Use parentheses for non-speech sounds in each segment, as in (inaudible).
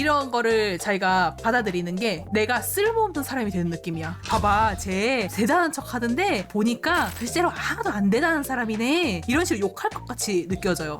이런 거를 자기가 받아들이는 게 내가 쓸모없는 사람이 되는 느낌이야. 봐봐, 쟤 대단한 척 하던데 보니까 실제로 하나도 안 대단한 사람이네. 이런 식으로 욕할 것 같이 느껴져요.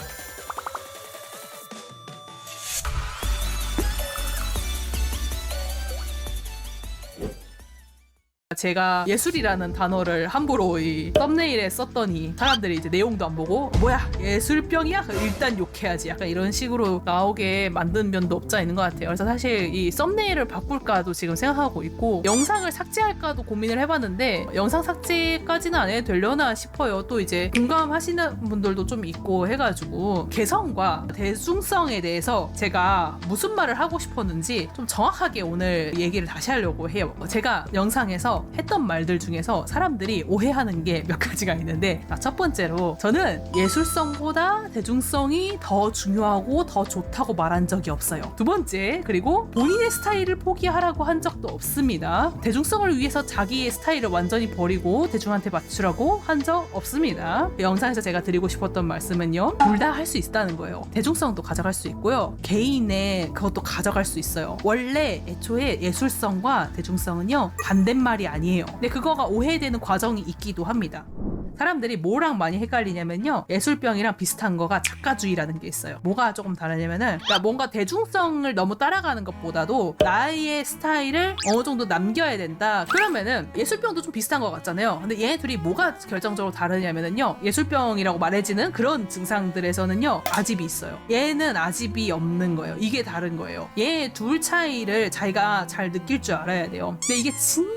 제가 예술이라는 단어를 함부로 이 썸네일에 썼더니 사람들이 이제 내용도 안 보고 뭐야 예술병이야? 일단 욕해야지. 약간 이런 식으로 나오게 만든 면도 없지 있는 것 같아요. 그래서 사실 이 썸네일을 바꿀까도 지금 생각하고 있고 영상을 삭제할까도 고민을 해봤는데 영상 삭제까지는 안 해도 되려나 싶어요. 또 이제 공감하시는 분들도 좀 있고 해가지고 개성과 대중성에 대해서 제가 무슨 말을 하고 싶었는지 좀 정확하게 오늘 얘기를 다시 하려고 해요. 제가 영상에서 했던 말들 중에서 사람들이 오해하는 게 몇 가지가 있는데 자, 첫 번째로 저는 예술성보다 대중성이 더 중요하고 더 좋다고 말한 적이 없어요. 두 번째 그리고 본인의 스타일을 포기하라고 한 적도 없습니다. 대중성을 위해서 자기의 스타일을 완전히 버리고 대중한테 맞추라고 한 적 없습니다. 그 영상에서 제가 드리고 싶었던 말씀은요. 둘 다 할 수 있다는 거예요. 대중성도 가져갈 수 있고요. 개인의 그것도 가져갈 수 있어요. 원래 애초에 예술성과 대중성은요. 반대말이 아니에요. 근데 그거가 오해되는 과정이 있기도 합니다. 사람들이 뭐랑 많이 헷갈리냐면요. 예술병이랑 비슷한 거가 작가주의라는 게 있어요. 뭐가 조금 다르냐면은 그러니까 뭔가 대중성을 너무 따라가는 것보다도 나의 스타일을 어느 정도 남겨야 된다. 그러면은 예술병도 좀 비슷한 것 같잖아요. 근데 얘네 둘이 뭐가 결정적으로 다르냐면은요. 예술병이라고 말해지는 그런 증상들에서는요. 아집이 있어요. 얘는 아집이 없는 거예요. 이게 다른 거예요. 얘 둘 차이를 자기가 잘 느낄 줄 알아야 돼요. 근데 이게 진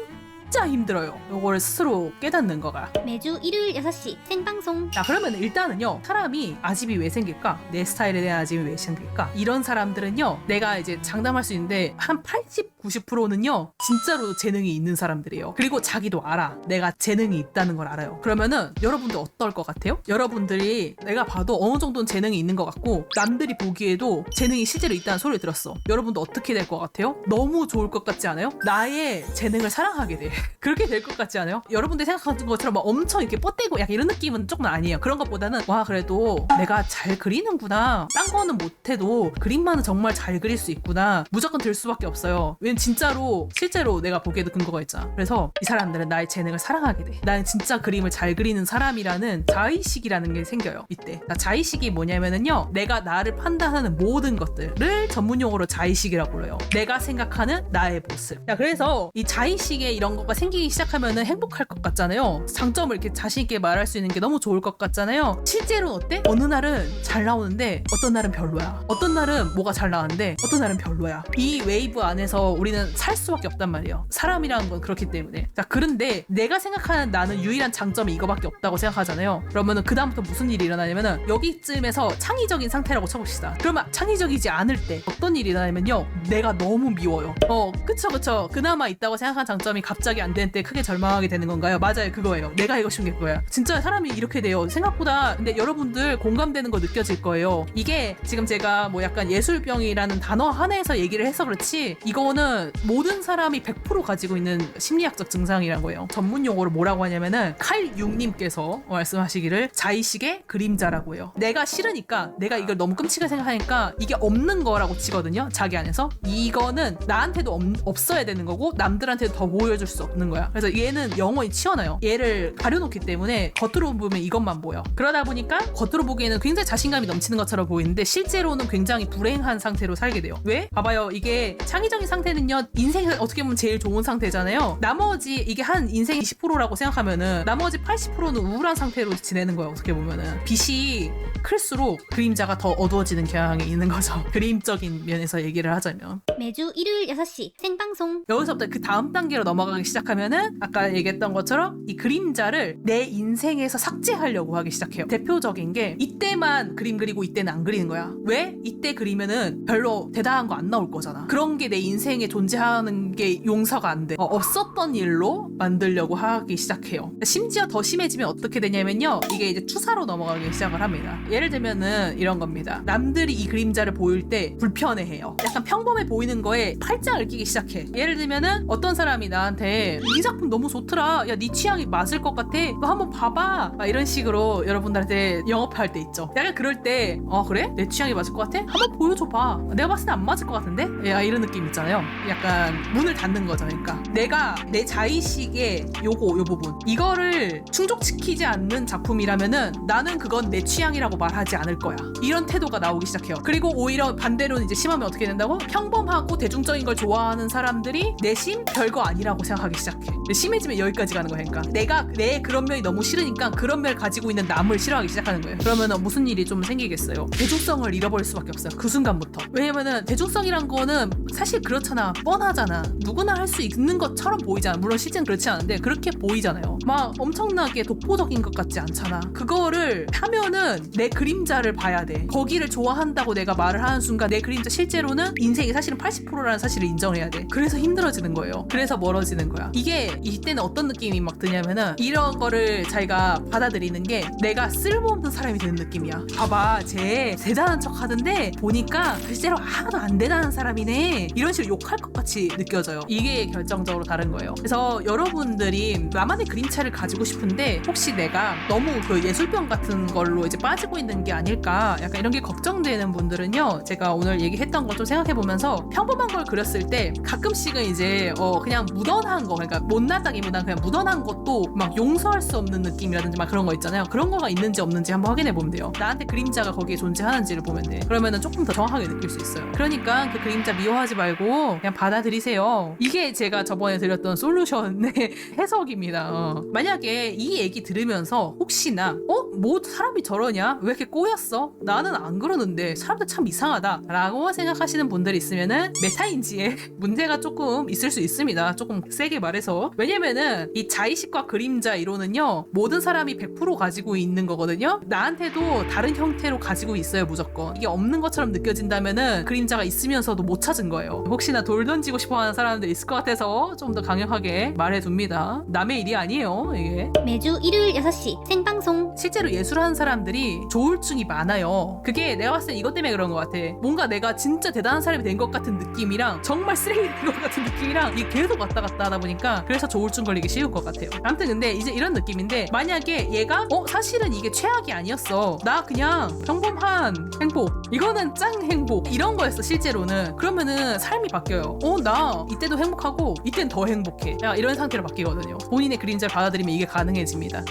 짜 힘들어요. 요거를 스스로 깨닫는 거가. 매주 일요일 6시 생방송 자 그러면 일단은요 사람이 아집이 왜 생길까 내 스타일에 대한 아집이 왜 생길까 이런 사람들은요 내가 이제 장담할 수 있는데 한 80, 90%는요 진짜로 재능이 있는 사람들이에요 그리고 자기도 알아 내가 재능이 있다는 걸 알아요 그러면은 여러분들 어떨 것 같아요? 여러분들이 내가 봐도 어느 정도는 재능이 있는 것 같고 남들이 보기에도 재능이 실제로 있다는 소리를 들었어 여러분도 어떻게 될 것 같아요? 너무 좋을 것 같지 않아요? 나의 재능을 사랑하게 돼 (laughs) 그렇게 될 것 같지 않아요? 여러분들이 생각하는 것처럼 막 엄청 이렇게 뻗대고 약간 이런 느낌은 조금 아니에요. 그런 것보다는 와 그래도 내가 잘 그리는구나. 딴 거는 못해도 그림만은 정말 잘 그릴 수 있구나. 무조건 될 수밖에 없어요. 왜 냐면 진짜로 실제로 내가 보기에도 근거가 있잖아. 그래서 이 사람들은 나의 재능을 사랑하게 돼. 나는 진짜 그림을 잘 그리는 사람이라는 자의식이라는 게 생겨요. 이때. 자, 자의식이 뭐냐면은요. 내가 나를 판단하는 모든 것들을 전문 용어로 자의식이라고 불러요. 내가 생각하는 나의 모습. 자, 그래서 이 자의식에 이런 거가 생기기 시작하면은 행복할 것 같잖아요. 장점을 이렇게 자신 있게 말할 수 있는 게 너무 좋을 것 같잖아요. 실제로 어때? 어느 날은 잘 나오는데 어떤 날은 별로야. 어떤 날은 뭐가 잘 나왔는데 어떤 날은 별로야. 이 웨이브 안에서 우리는 살 수밖에 없단 말이에요. 사람이라는 건 그렇기 때문에. 자, 그런데 내가 생각하는 나는 유일한 장점이 이거밖에 없다고 생각하잖아요. 그러면은 그다음부터 무슨 일이 일어나냐면은 여기쯤에서 창의적인 상태라고 쳐봅시다. 그러면 창의적이지 않을 때 어떤 일이 일어나냐면요. 내가 너무 미워요. 어, 그쵸, 그쵸. 그나마 있다고 생각한 장점이 갑자기 안 되는 때 크게 절망하게 되는 건가요? 맞아요. 그거예요. 내가 이거 싶은 게 그거야. 진짜 사람이 이렇게 돼요. 생각보다 근데 여러분들 공감되는 거 느껴질 거예요. 이게 지금 제가 뭐 약간 예술병이라는 단어 하나에서 얘기를 해서 그렇지 이거는 모든 사람이 100% 가지고 있는 심리학적 증상이란 거예요. 전문 용어로 뭐라고 하냐면은 칼 융님께서 말씀하시기를 자의식의 그림자라고 해요. 내가 싫으니까 내가 이걸 너무 끔찍하게 생각하니까 이게 없는 거라고 치거든요. 자기 안에서 이거는 나한테도 없, 없어야 되는 거고 남들한테도 더 보여줄 수 없는 거야. 그래서 얘는 영원히 치워놔요. 얘를 가려놓기 때문에 겉으로 보면 이것만 보여. 그러다 보니까 겉으로 보기에는 굉장히 자신감이 넘치는 것처럼 보이는데 실제로는 굉장히 불행한 상태로 살게 돼요. 왜? 봐봐요. 이게 창의적인 상태는 요. 인생에서 어떻게 보면 제일 좋은 상태잖아요. 나머지 이게 한 인생 20%라고 생각하면은 나머지 80%는 우울한 상태로 지내는 거예요. 어떻게 보면은 빛이 클수록 그림자가 더 어두워지는 경향이 있는 거죠. (laughs) 그림적인 면에서 얘기를 하자면. 매주 일요일 6시 생방송 여기서부터 그 다음 단계로 넘어가기 시작하면은 아까 얘기했던 것처럼 이 그림자를 내 인생에서 삭제하려고 하기 시작해요. 대표적인 게 이때만 그림 그리고 이때는 안 그리는 거야. 왜? 이때 그리면은 별로 대단한 거 안 나올 거잖아. 그런 게 내 인생에 존재하는 게 용서가 안 돼. 어, 없었던 일로 만들려고 하기 시작해요. 심지어 더 심해지면 어떻게 되냐면요. 이게 이제 투사로 넘어가기 시작을 합니다. 예를 들면은 이런 겁니다. 남들이 이 그림자를 보일 때 불편해해요. 약간 평범해 보이는 거에 팔짱을 끼기 시작해. 예를 들면은 어떤 사람이 나한테 이 작품 너무 좋더라. 야, 네 취향이 맞을 것 같아. 너 한번 봐봐. 막 이런 식으로 여러분들한테 영업할 때 있죠. 약간 그럴 때, 어, 그래? 내 취향이 맞을 것 같아? 한번 보여줘봐. 내가 봤을 때 안 맞을 것 같은데? 야, 이런 느낌 있잖아요. 약간 문을 닫는 거죠. 그러니까. 내가 내 자의식의 요거, 요 부분. 이거를 충족시키지 않는 작품이라면은 나는 그건 내 취향이라고 말하지 않을 거야. 이런 태도가 나오기 시작해요. 그리고 오히려 반대로는 이제 심하면 어떻게 된다고? 평범하고 대중적인 걸 좋아하는 사람들이 내 심 별거 아니라고 생각하기 시작해. 심해지면 여기까지 가는 거야. 그러니까 내가 내 그런 면이 너무 싫으니까 그런 면을 가지고 있는 남을 싫어하기 시작하는 거예요. 그러면 무슨 일이 좀 생기겠어요? 대중성을 잃어버릴 수밖에 없어요. 그 순간부터. 왜냐면은 대중성이란 거는 사실 그렇잖아. 뻔하잖아. 누구나 할 수 있는 것처럼 보이잖아. 물론 실제는 그렇지 않은데 그렇게 보이잖아요. 막 엄청나게 독보적인 것 같지 않잖아. 그거를 하면은 내 그림자를 봐야 돼. 거기를 좋아한다고 내가 말을 하는 순간 내 그림자 실제로는 인생이 사실은 80%라는 사실을 인정해야 돼. 그래서 힘들어지는 거예요. 그래서 멀어지는 거야. 이게 이때는 어떤 느낌이 막 드냐면은 이런 거를 자기가 받아들이는 게 내가 쓸모없는 사람이 되는 느낌이야. 봐봐, 쟤 대단한 척 하던데 보니까 실제로 하나도 안 대단한 사람이네. 이런 식으로 욕할 것 같이 느껴져요. 이게 결정적으로 다른 거예요. 그래서 여러분들이 나만의 그림체를 가지고 싶은데 혹시 내가 너무 그 예술병 같은 걸로 이제 빠지고 있는 게 아닐까 약간 이런 게 걱정되는 분들은요. 제가 오늘 얘기했던 걸 좀 생각해 보면서 평범한 걸 그렸을 때 가끔씩은 이제 어 그냥 무던한 거 그러니까 못나다기보다는 그냥 무던한 것도 막 용서할 수 없는 느낌이라든지 막 그런 거 있잖아요. 그런 거가 있는지 없는지 한번 확인해 보면 돼요. 나한테 그림자가 거기에 존재하는지를 보면 돼. 그러면은 조금 더 정확하게 느낄 수 있어요. 그러니까 그 그림자 미워하지 말고 그냥 받아들이세요. 이게 제가 저번에 드렸던 솔루션의 (laughs) 해석입니다. 어. 만약에 이 얘기 들으면서 혹시나 어? 뭐 사람이 저러냐? 왜 이렇게 꼬였어? 나는 안 그러는데 사람들 참 이상하다 라고 생각하시는 분들이 있으면은 메타인지에 (laughs) 문제가 조금 있을 수 있습니다. 조금 세게 말해서 왜냐면은 이 자의식과 그림자 이론은요 모든 사람이 100% 가지고 있는 거거든요. 나한테도 다른 형태로 가지고 있어요 무조건. 이게 없는 것처럼 느껴진다면은 그림자가 있으면서도 못 찾은 거예요. 혹시나 돌 던지고 싶어하는 사람들 있을 것 같아서 좀 더 강력하게 말해둡니다. 남의 일이 아니에요 이게. 매주 일요일 6시 생방송 실제로 예술하는 사람들이 조울증이 많아요. 그게 내가 봤을 때 이것 때문에 그런 것 같아. 뭔가 내가 진짜 대단한 사람이 된 것 같은 느낌이랑 정말 쓰레기 된 것 같은 느낌이랑 이게 계속 왔다 갔다 하다 보니까 그래서 조울증 걸리기 쉬운 것 같아요. 아무튼 근데 이제 이런 느낌인데 만약에 얘가 어 사실은 이게 최악이 아니었어. 나 그냥 평범한 행복. 이거는 짱 행복. 이런 거였어 실제로는. 그러면은 삶이 바뀌어요. 어 나 이때도 행복하고 이땐 더 행복해. 야, 이런 상태로 바뀌거든요. 본인의 그림자를 받아들이면 이게 가능해집니다.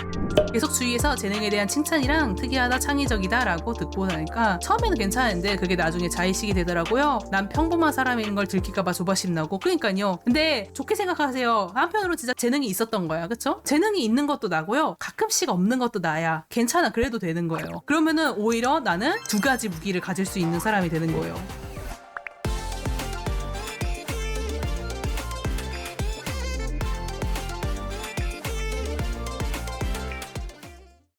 계속 주위에서 재능에 대한 칭찬이랑 특이하다 창의적이다 라고 듣고 나니까 처음에는 괜찮은데 그게 나중에 자의식이 되더라고요. 난 평범한 사람인 걸 들킬까봐 조바심 나고 그러니까요. 근데 좋게 생각하세요. 한편으로 진짜 재능이 있었던 거야, 그쵸? 재능이 있는 것도 나고요. 가끔씩 없는 것도 나야. 괜찮아, 그래도 되는 거예요. 그러면은 오히려 나는 두가 지 무기를 가질 수 있는 사람이 되는 거예요.